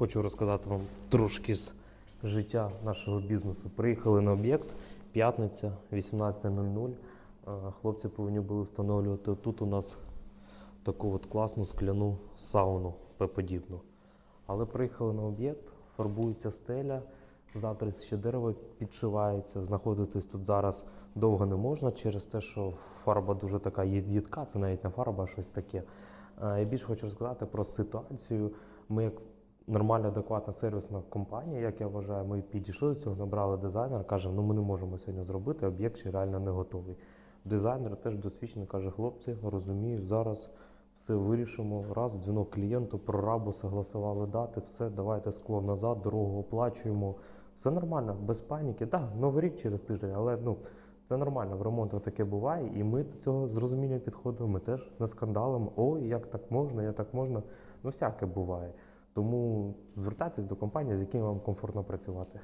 Хочу розказати вам трошки з життя нашого бізнесу. Приїхали на об'єкт, п'ятниця, 18.00. Е, Хлопці повинні були встановлювати тут у нас таку от класну скляну сауну П-подібну. Але приїхали на об'єкт, фарбується стеля, завтра ще дерево підшивається. Знаходитись тут зараз довго не можна через те, що фарба дуже така їд- їдка, це навіть не фарба, а щось таке. Я більше хочу розказати про ситуацію. Ми як нормальна, адекватна сервісна компанія, як я вважаю, ми підійшли до цього, набрали дизайнера, каже, ну ми не можемо сьогодні зробити, об'єкт ще реально не готовий. Дизайнер теж досвідчений, каже, хлопці, розумію, зараз все вирішимо. Раз, дзвінок клієнту, прорабу согласували дати, все, давайте скло назад, дорогу оплачуємо. Все нормально, без паніки. Так, да, новий рік через тиждень, але ну. Це нормально, в ремонтах таке буває, і ми до цього з розумінням підходимо. Ми теж не скандалимо. Ой, як так можна, як так можна. Ну, всяке буває. Тому звертайтесь до компанії, з якими вам комфортно працювати.